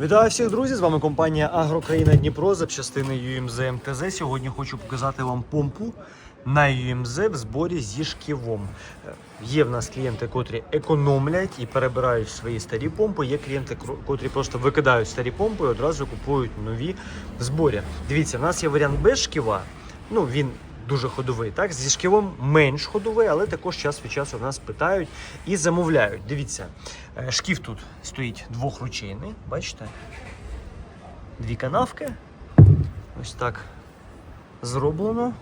Вітаю всіх друзі! З вами компанія Агрокраїна Дніпро запчастини UMZ МТЗ. Сьогодні хочу показати вам помпу на UMZ в зборі зі шківом. Є в нас клієнти, котрі економлять і перебирають свої старі помпи. Є клієнти, котрі просто викидають старі помпи і одразу купують нові в зборі. Дивіться, в нас є варіант без шківа. Ну він дуже ходовий. Так, зі шківом менш ходовий, але також час від часу в нас питають і замовляють. Дивіться, е, шків тут стоїть двохручейний, бачите? Дві канавки. Ось так зроблено.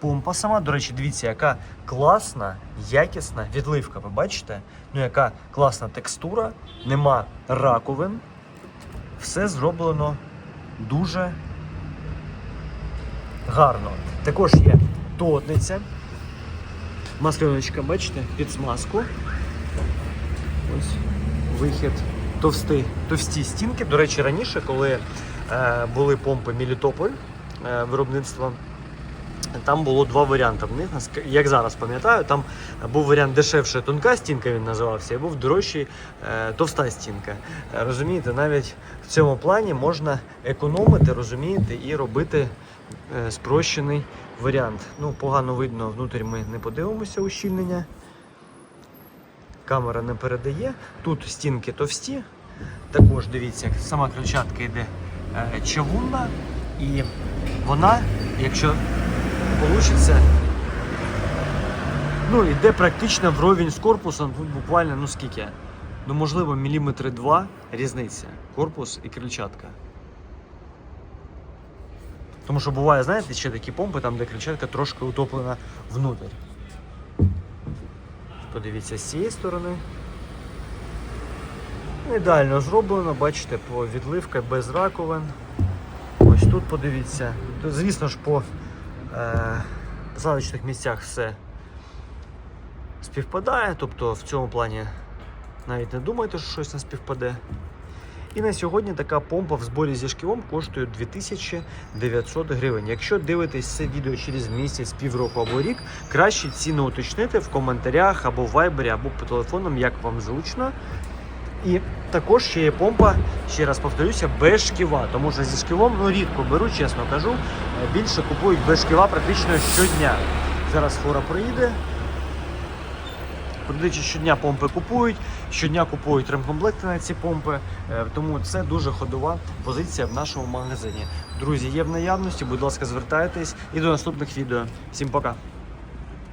Помпа сама, до речі, дивіться, яка класна, якісна відливка. Ви бачите? Ну, яка класна текстура, нема раковин. Все зроблено дуже гарно. Також є тотниця. Масленочка, бачите, під смазку. Ось вихід товсти, товсті стінки. До речі, раніше, коли е, були помпи Мілітополь е, виробництва, там було два варіанти. В них, як зараз пам'ятаю, там був варіант дешевше тонка стінка, він називався, і був дорожчий е, товста стінка. Е, Розумієте, навіть в цьому плані можна економити, розумієте, і робити е, спрощений варіант. Ну, погано видно, внутрі ми не подивимося ущільнення. Камера не передає. Тут стінки товсті. Також дивіться, сама крильчатка йде чавунна, і вона, якщо вийде, ну, йде практично вровень з корпусом. Тут буквально, ну скільки? Ну, можливо, міліметри два різниця. Корпус і крильчатка. Тому що буває, знаєте, ще такі помпи, там, де крильчатка трошки утоплена внутрь. Подивіться з цієї сторони. Ідеально зроблено, бачите, по відливка без раковин. Ось тут подивіться. Звісно ж, по е, посадочних місцях все співпадає, тобто в цьому плані навіть не думайте, що щось не співпаде. І на сьогодні така помпа в зборі зі шківом коштує 2900 гривень. Якщо дивитесь це відео через місяць, півроку або рік, краще ціну уточнити в коментарях або в вайбері, або по телефонам, як вам зручно. І також ще є помпа, ще раз повторюся, без шківа. Тому що зі шківом ну, рідко беру, чесно кажу. Е, Більше купують без шківа практично щодня. Зараз фора проїде. Практично щодня помпи купують, щодня купують ремкомплекти на ці помпи, е, тому це дуже ходова позиція в нашому магазині. Друзі, є в наявності, будь ласка, звертайтесь і до наступних відео. Всім пока!